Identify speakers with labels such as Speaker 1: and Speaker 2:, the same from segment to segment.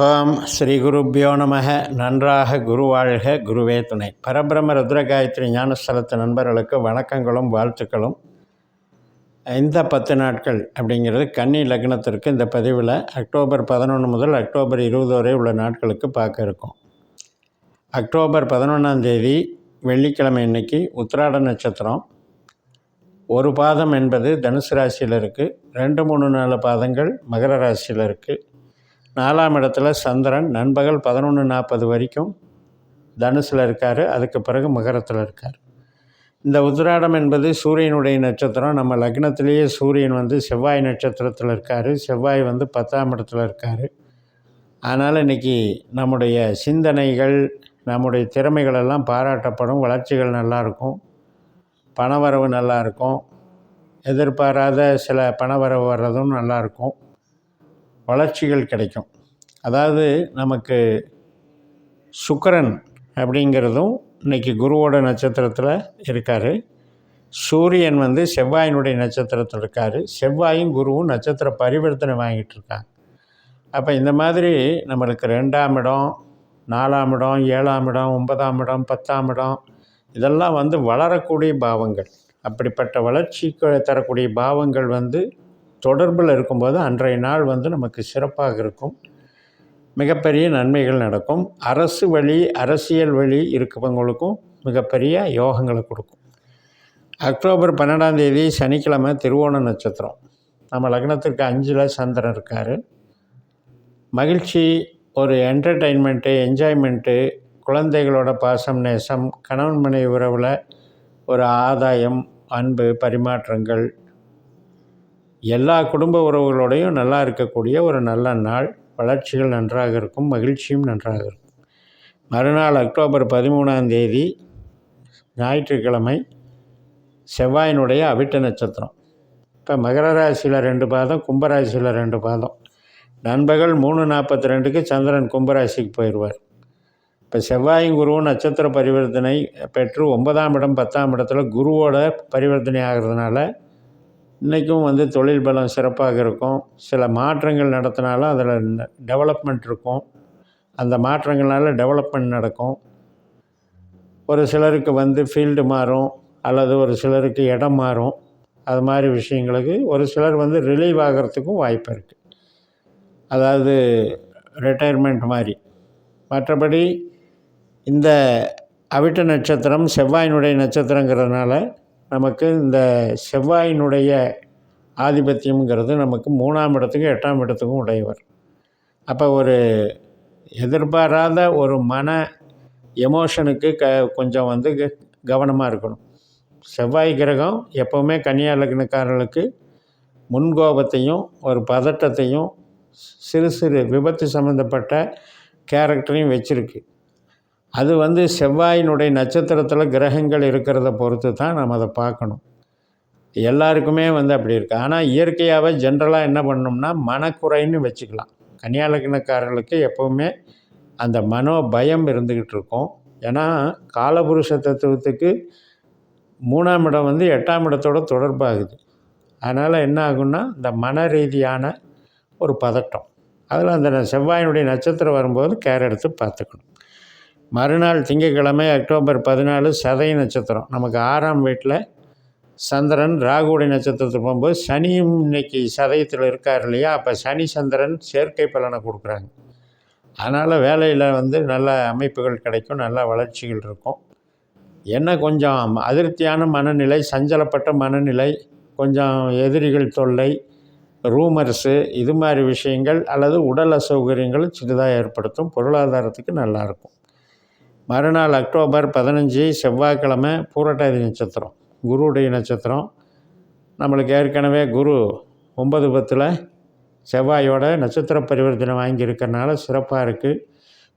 Speaker 1: ஓம் ஸ்ரீ குருப்பியோ நமக. நன்றாக குருவாழ்க குருவே துணை. பரபிரம ருத்ரகாயத்ரி ஞானஸ்தலத்து நண்பர்களுக்கு வணக்கங்களும் வாழ்த்துக்களும். இந்த பத்து நாட்கள் அப்படிங்கிறது கன்னி லக்னத்திற்கு இந்த பதிவில் அக்டோபர் பதினொன்று முதல் அக்டோபர் இருபது வரை உள்ள நாட்களுக்கு பார்க்க இருக்கும். அக்டோபர் பதினொன்றாம் தேதி வெள்ளிக்கிழமை இன்னைக்கு உத்திராட நட்சத்திரம். ஒரு பாதம் என்பது தனுசு ராசியில் இருக்குது ரெண்டு மூணு நாலு பாதங்கள் மகர ராசியில் இருக்குது நாலாம் இடத்துல சந்திரன் நண்பகல் பதினொன்று நாற்பது வரைக்கும் தனுசில் இருக்கார். அதுக்கு பிறகு மகரத்தில் இருக்கார். இந்த உத்திராடம் என்பது சூரியனுடைய நட்சத்திரம். நம்ம லக்னத்திலேயே சூரியன் வந்து செவ்வாய் நட்சத்திரத்தில் இருக்கார். செவ்வாய் வந்து பத்தாம் இடத்துல இருக்கார். அதனால் இன்றைக்கி நம்முடைய சிந்தனைகள் நம்முடைய திறமைகள் எல்லாம் பாராட்டப்படும். வளர்ச்சிகள் நல்லாயிருக்கும் பணவரவு நல்லாயிருக்கும் எதிர்பாராத சில பணவரவு வர்றதும் நல்லாயிருக்கும் வளர்ச்சிகள் கிடைக்கும். அதாவது நமக்கு சுக்கரன் அப்படிங்கிறதும் இன்றைக்கி குருவோட நட்சத்திரத்தில் இருக்கார். சூரியன் வந்து செவ்வாயினுடைய நட்சத்திரத்தில் இருக்கார். செவ்வாயும் குருவும் நட்சத்திர பரிவர்த்தனை வாங்கிட்டு இருக்காங்க. அப்போ இந்த மாதிரி நம்மளுக்கு ரெண்டாம் இடம் நாலாம் இடம் ஏழாம் இடம் ஒன்பதாம் இடம் பத்தாம் இடம் இதெல்லாம் வந்து வளரக்கூடிய பாவங்கள். அப்படிப்பட்ட வளர்ச்சிக்கு தரக்கூடிய பாவங்கள் வந்து தொடர்பில் இருக்கும்போது அன்றைய நாள் வந்து நமக்கு சிறப்பாக இருக்கும். மிகப்பெரிய நன்மைகள் நடக்கும். அரசு வழி அரசியல் வழி இருக்கிறவங்களுக்கும் மிகப்பெரிய யோகங்களை கொடுக்கும். அக்டோபர் பன்னெண்டாம் தேதி சனிக்கிழமை திருவோண நட்சத்திரம். நம்ம லக்னத்திற்கு அஞ்சில் சந்திரன் இருக்கார். மகிழ்ச்சி ஒரு என்டர்டெயின்மெண்ட்டு என்ஜாய்மெண்ட்டு குழந்தைகளோட பாசம் நேசம் கணவன் மனைவி உறவில் ஒரு ஆதாயம் அன்பு பரிமாற்றங்கள் எல்லா குடும்ப உறவுகளோடையும் நல்லா இருக்கக்கூடிய ஒரு நல்ல நாள். வளர்ச்சிகள் நன்றாக இருக்கும் மகிழ்ச்சியும் நன்றாக இருக்கும். மறுநாள் அக்டோபர் பதிமூணாம் தேதி ஞாயிற்றுக்கிழமை செவ்வாயினுடைய அவிட்ட நட்சத்திரம். இப்போ மகர ராசியில் ரெண்டு பாதம் கும்பராசியில் ரெண்டு பாதம். நண்பகல் மூணு நாற்பத்தி ரெண்டுக்கு சந்திரன் கும்பராசிக்கு போயிடுவார் இப்போ செவ்வாயும் குருவும் நட்சத்திர பரிவர்த்தனை பெற்று ஒன்பதாம் இடம் பத்தாம் இடத்துல குருவோட பரிவர்த்தனை ஆகிறதுனால இன்றைக்கும் வந்து தொழில் பலம் சிறப்பாக இருக்கும். சில மாற்றங்கள் நடத்தினாலும் அதில் டெவலப்மெண்ட் இருக்கும். அந்த மாற்றங்களால் டெவலப்மெண்ட் நடக்கும். ஒரு சிலருக்கு வந்து ஃபீல்டு மாறும் அல்லது ஒரு சிலருக்கு இடம் மாறும். அது மாதிரி விஷயங்களுக்கு ஒரு சிலர் வந்து ரிலீவ் ஆகிறதுக்கும் வாய்ப்பு இருக்குது அதாவது ரிட்டையர்மெண்ட் மாதிரி. மற்றபடி இந்த அவிட்ட நட்சத்திரம் செவ்வாயினுடைய நட்சத்திரங்கிறதுனால நமக்கு இந்த செவ்வாயினுடைய ஆதிபத்தியம்ங்கிறது நமக்கு மூணாம் இடத்துக்கும் எட்டாம் இடத்துக்கும் உடையவர். அப்போ ஒரு எதிர்பாராத ஒரு மன எமோஷனுக்கு க கொஞ்சம் வந்து கவனமாக இருக்கணும். செவ்வாய் கிரகம் எப்போவுமே கன்னியா லக்னக்காரர்களுக்கு முன்கோபத்தையும் ஒரு பதட்டத்தையும் சிறு சிறு விபத்து சம்மந்தப்பட்ட கேரக்டரையும் வச்சுருக்கு. அது வந்து செவ்வாயினுடைய நட்சத்திரத்தில் கிரகங்கள் இருக்கிறத பொறுத்து தான் நம்ம அதை பார்க்கணும். எல்லாருக்குமே வந்து அப்படி இருக்குது ஆனால் இயற்கையாகவே ஜென்ரலாக என்ன பண்ணோம்னா மனக்குறைன்னு வச்சுக்கலாம். கன்னியாலக்கணக்காரர்களுக்கு எப்போவுமே அந்த மனோ பயம் இருந்துக்கிட்டு இருக்கும். ஏன்னா காலபுருஷ தத்துவத்துக்கு மூணாம் இடம் வந்து எட்டாம் இடத்தோட தொடர்பாகுது. அதனால் என்ன ஆகும்னா இந்த மன ரீதியான ஒரு பதட்டம். அதில் அந்த செவ்வாயினுடைய நட்சத்திரம் வரும்போது கேர் எடுத்து பார்த்துக்கணும். மறுநாள் திங்கக்கிழமை அக்டோபர் பதினாலு சதய நட்சத்திரம். நமக்கு ஆறாம் வீட்டில் சந்திரன் ராகுடைய நட்சத்திரத்துக்கு போகும்போது சனியும் இன்னைக்கு சதயத்தில் இருக்கார் இல்லையா? அப்போ சனி சந்திரன் சேர்க்கை பலனை கொடுக்குறாங்க. அதனால் வேலையில் வந்து நல்ல அமைப்புகள் கிடைக்கும் நல்ல வளர்ச்சிகள் இருக்கும். என்ன கொஞ்சம் அதிருப்தியான மனநிலை சஞ்சலப்பட்ட மனநிலை கொஞ்சம் எதிரிகள் தொல்லை ரூமர்ஸு இது மாதிரி விஷயங்கள் அல்லது உடல் அசௌகரியங்கள் சிறிதாக ஏற்படுத்தும் பொருளாதாரத்துக்கு நல்லாயிருக்கும் மறுநாள் அக்டோபர் பதினஞ்சு செவ்வாய்க்கிழமை பூரட்டாதி நட்சத்திரம் குருவுடைய நட்சத்திரம். நம்மளுக்கு ஏற்கனவே குரு ஒன்பது பத்தில் செவ்வாயோட நட்சத்திர பரிவர்த்தனை வாங்கியிருக்கிறனால சிறப்பாக இருக்குது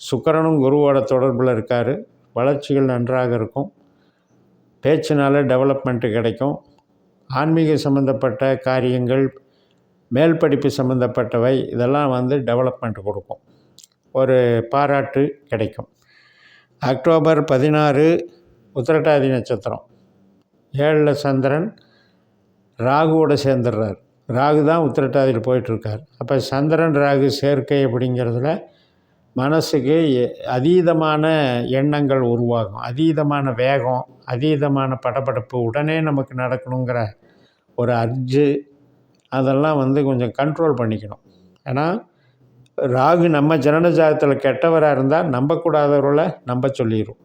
Speaker 1: சுக்கரனும் குருவோட தொடர்பில் இருக்கார். வளர்ச்சிகள் நன்றாக இருக்கும். பேச்சினால் டெவலப்மெண்ட்டு கிடைக்கும். ஆன்மீக சம்மந்தப்பட்ட காரியங்கள் மேல் படிப்பு சம்மந்தப்பட்டவை இதெல்லாம் வந்து டெவலப்மெண்ட் கொடுக்கும். ஒரு பாராட்டு கிடைக்கும். அக்டோபர் பதினாறு உத்திரட்டாதி நட்சத்திரம். ஏழில் சந்திரன் ராகுவோட சேர்ந்துடுறார். ராகு தான் உத்திரட்டாதியில் போயிட்டுருக்கார். அப்போ சந்திரன் ராகு சேர்க்கை அப்படிங்கிறதுல மனசுக்கு எ- அதீதமான எண்ணங்கள் உருவாகும். அதீதமான வேகம் அதீதமான படபடப்பு உடனே நமக்கு நடக்கணுங்கிற ஒரு அர்ஜு அதெல்லாம் வந்து கொஞ்சம் கண்ட்ரோல் பண்ணிக்கணும். ஏன்னா ராகு நம்ம ஜனனஜாதத்தில் கெட்டவராக இருந்தால் நம்பக்கூடாதவர்களை நம்ப சொல்லிடும்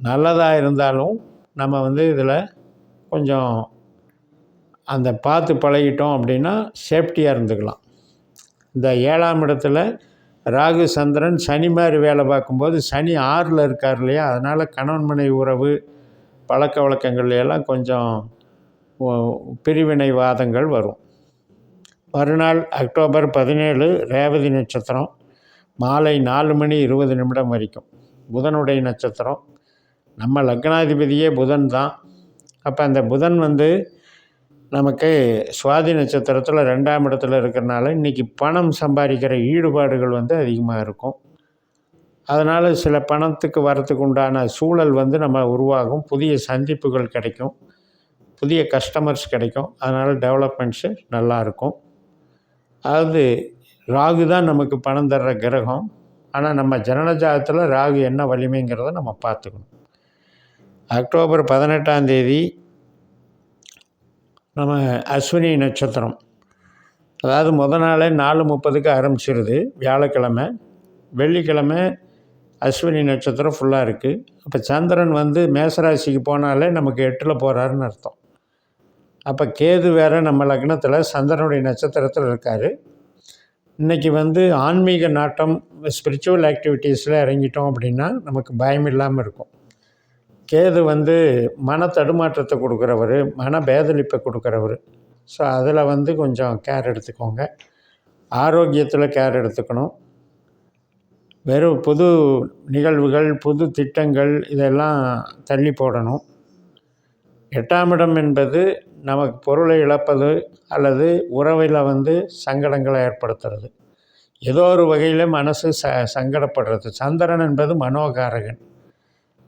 Speaker 1: நல்லதாக இருந்தாலும் நம்ம வந்து இதில் கொஞ்சம் அந்த பார்த்து பழகிட்டோம் அப்படின்னா சேஃப்டியாக இருந்துக்கலாம். இந்த ஏழாம் இடத்துல ராகு சந்திரன் சனி மாதிரி வேலை பார்க்கும்போது சனி ஆறில் இருக்கார் இல்லையா? அதனால் கணவன் மனைவி உறவு பழக்க வழக்கங்கள் எல்லாம் கொஞ்சம் பிரிவினைவாதங்கள் வரும். மறுநாள் அக்டோபர் பதினேழு ரேவதி நட்சத்திரம் மாலை நாலு மணி இருபது நிமிடம் வரைக்கும். புதனுடைய நட்சத்திரம். நம்ம லக்னாதிபதியே புதன் தான். அப்போ அந்த புதன் வந்து நமக்கு சுவாதி நட்சத்திரத்தில் ரெண்டாம் இடத்துல இருக்கிறனால இன்றைக்கி பணம் சம்பாதிக்கிற ஈடுபாடுகள் வந்து அதிகமாக இருக்கும். அதனால் சில பணத்துக்கு வரத்துக்கு உண்டான சூழல் வந்து நம்ம உருவாகும். புதிய சந்திப்புகள் கிடைக்கும். புதிய கஸ்டமர்ஸ் கிடைக்கும். அதனால் டெவலப்மெண்ட்ஸு நல்லாயிருக்கும் அதாவது ராகு தான் நமக்கு பணம் தர்ற கிரகம். ஆனால் நம்ம ஜனனஜாதத்தில் ராகு என்ன வலிமைங்கிறத நம்ம பார்த்துக்கணும். அக்டோபர் பதினெட்டாம் தேதி நம்ம அஸ்வினி நட்சத்திரம். அதாவது முத நாளே நாலு முப்பதுக்கு ஆரம்பிச்சிருது. வியாழக்கிழமை வெள்ளிக்கிழமை அஸ்வினி நட்சத்திரம் ஃபுல்லாக இருக்குது அப்போ சந்திரன் வந்து மேசராசிக்கு போனாலே நமக்கு எட்டில் போகிறாருன்னு அர்த்தம். அப்போ கேது வேறு நம்ம லக்னத்தில் சந்திரனுடைய நட்சத்திரத்தில் இருக்கார். இன்றைக்கி வந்து ஆன்மீக நாட்டம் ஸ்பிரிச்சுவல் ஆக்டிவிட்டீஸில் இறங்கிட்டோம் அப்படின்னா நமக்கு பயம் இல்லாமல் இருக்கும். கேது வந்து மன தடுமாற்றத்தை கொடுக்குறவர் மன பேதளிப்பை கொடுக்குறவர். ஸோ அதில் வந்து கொஞ்சம் கேர் எடுத்துக்கோங்க. ஆரோக்கியத்தில் கேர் எடுத்துக்கணும். வெறும் புது நிகழ்வுகள் புது திட்டங்கள் இதெல்லாம் தள்ளி போடணும். எட்டாம் இடம் என்பது நமக்கு பொருளை இழப்பது அல்லது உறவில் வந்து சங்கடங்களை ஏற்படுத்துறது. ஏதோ ஒரு வகையில் மனசு ச சங்கடப்படுறது. சந்திரன் என்பது மனோகாரகன்.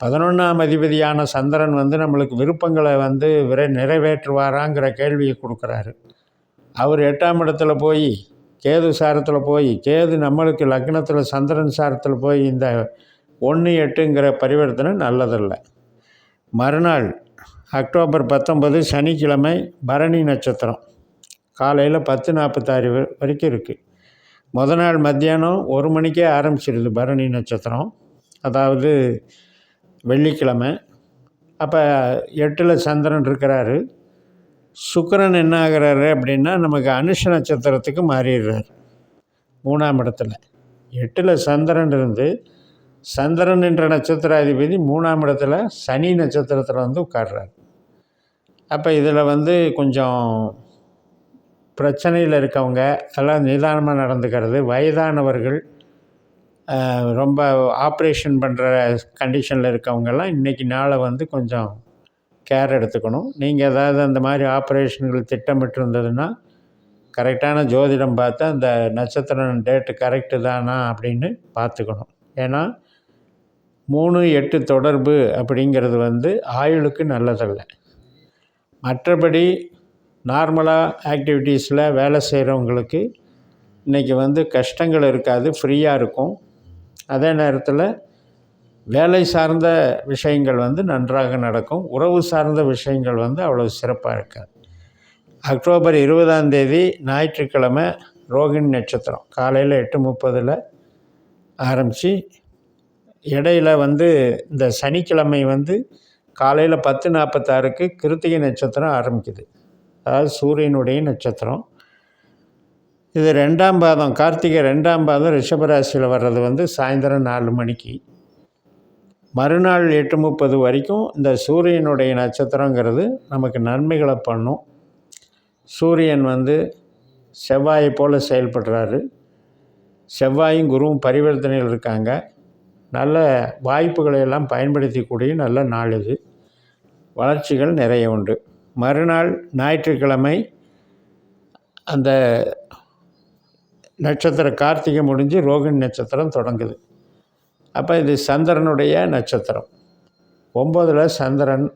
Speaker 1: பதினொன்றாம் அதிபதியான சந்திரன் வந்து நம்மளுக்கு விருப்பங்களை வந்து விரை நிறைவேற்றுவாராங்கிற கேள்வியை கொடுக்குறாரு. அவர் எட்டாம் இடத்துல போய் கேது சாரத்தில் போய் கேது நம்மளுக்கு லக்னத்தில் சந்திரன் சாரத்தில் போய் இந்த ஒன்று எட்டுங்கிற பரிவர்த்தனை நல்லதில்லை. மறுநாள் அக்டோபர் பத்தொம்பது சனிக்கிழமை பரணி நட்சத்திரம். காலையில் பத்து நாற்பத்தாறு வரைக்கும் இருக்குது முத நாள் மத்தியானம் ஒரு மணிக்கே ஆரம்பிச்சிருது பரணி நட்சத்திரம். அதாவது வெள்ளிக்கிழமை. அப்போ எட்டில் சந்திரன் இருக்கிறாரு. சுக்கரன் என்ன ஆகுறாரு அப்படின்னா நமக்கு அனுஷ நட்சத்திரத்துக்கு மாறிடுறாரு. மூணாம் இடத்துல. எட்டில் சந்திரன் இருந்து சந்திரன் என்ற நட்சத்திராதிபதி மூணாம் இடத்துல சனி நட்சத்திரத்தில் வந்து உட்கார்றாரு. அப்போ இதில் வந்து கொஞ்சம் பிரச்சனையில் இருக்கவங்க எல்லாம் நிதானமாக நடந்துக்கிறது. வயதானவர்கள் ரொம்ப ஆப்ரேஷன் பண்ணுற கண்டிஷனில் இருக்கவங்கெல்லாம் இன்றைக்கி நாளை வந்து கொஞ்சம் கேர் எடுத்துக்கணும். நீங்கள் ஏதாவது அந்த மாதிரி ஆப்ரேஷன்கள் திட்டமிட்டு இருந்ததுன்னா கரெக்டான ஜோதிடம் பார்த்து அந்த நட்சத்திரம் டேட்டு கரெக்டு தானா அப்படின்னு பார்த்துக்கணும். ஏன்னா மூணு எட்டு தொடர்பு அப்படிங்கிறது வந்து ஆயுளுக்கு நல்லதல்ல. மற்றபடி நார்மலாக ஆக்டிவிட்டீஸில் வேலை செய்கிறவங்களுக்கு இன்றைக்கி வந்து கஷ்டங்கள் இருக்காது ஃப்ரீயாக இருக்கும். அதே நேரத்தில் வேலை சார்ந்த விஷயங்கள் வந்து நன்றாக நடக்கும். உறவு சார்ந்த விஷயங்கள் வந்து அவ்வளோ சிறப்பாக இருக்காது. அக்டோபர் இருபதாம் தேதி ஞாயிற்றுக்கிழமை ரோகிணி நட்சத்திரம். காலையில் எட்டு முப்பதில் ஆரம்பித்து இடையில வந்து இந்த சனிக்கிழமை வந்து காலையில் பத்து நாற்பத்தாறுக்கு கிருத்திகை நட்சத்திரம் ஆரம்பிக்குது. அதாவது சூரியனுடைய நட்சத்திரம். இது ரெண்டாம் பாதம் கார்த்திகை ரெண்டாம் பாதம் ரிஷபராசியில் வர்றது வந்து சாயந்தரம் நாலு மணிக்கு. மறுநாள் எட்டு முப்பது வரைக்கும் இந்த சூரியனுடைய நட்சத்திரங்கிறது நமக்கு நன்மைகளை பண்ணும். சூரியன் வந்து செவ்வாயை போல் செயல்படுறாரு. செவ்வாயும் குருவும் பரிவர்த்தனையில் இருக்காங்க. நல்ல வாய்ப்புகளை எல்லாம் பயன்படுத்திக்கூடிய நல்ல நாள் இது. வளர்ச்சிகள் நிறைய உண்டு. மறுநாள் ஞாயிற்றுக்கிழமை அந்த நட்சத்திர கார்த்திகை முடிஞ்சு ரோகிணி நட்சத்திரம் தொடங்குது. அப்போ இது சந்திரனுடைய நட்சத்திரம். ஒம்போதில் சந்திரன்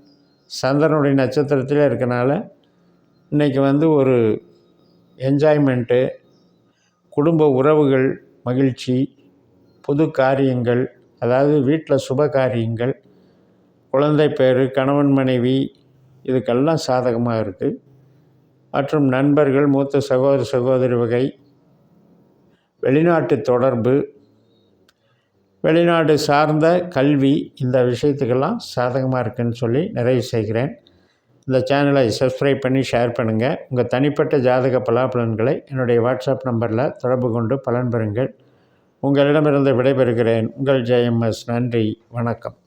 Speaker 1: சந்திரனுடைய நட்சத்திரத்தில் இருக்கனால இன்றைக்கி வந்து ஒரு என்ஜாய்மெண்ட்டு குடும்ப உறவுகள் மகிழ்ச்சி புது காரியங்கள் அதாவது வீட்டில் சுப காரியங்கள் குழந்தை பேர் கணவன் மனைவி இதுக்கெல்லாம் சாதகமாக இருக்குது மற்றும் நண்பர்கள் மூத்த சகோதர சகோதரி வகை வெளிநாட்டு தொடர்பு வெளிநாடு சார்ந்த கல்வி இந்த விஷயத்துக்கெல்லாம் சாதகமாக இருக்குதுன்னு சொல்லி நிறைவு செய்கிறேன். இந்த சேனலை சப்ஸ்கிரைப் பண்ணி ஷேர் பண்ணுங்கள் உங்கள் தனிப்பட்ட ஜாதக பலாபலன்களை என்னுடைய வாட்ஸ்அப் நம்பரில் தொடர்பு கொண்டு பலன் பெறுங்கள். உங்களிடமிருந்து விடைபெறுகிறேன். உங்கள் ஜெயம்எஸ் நன்றி. வணக்கம்.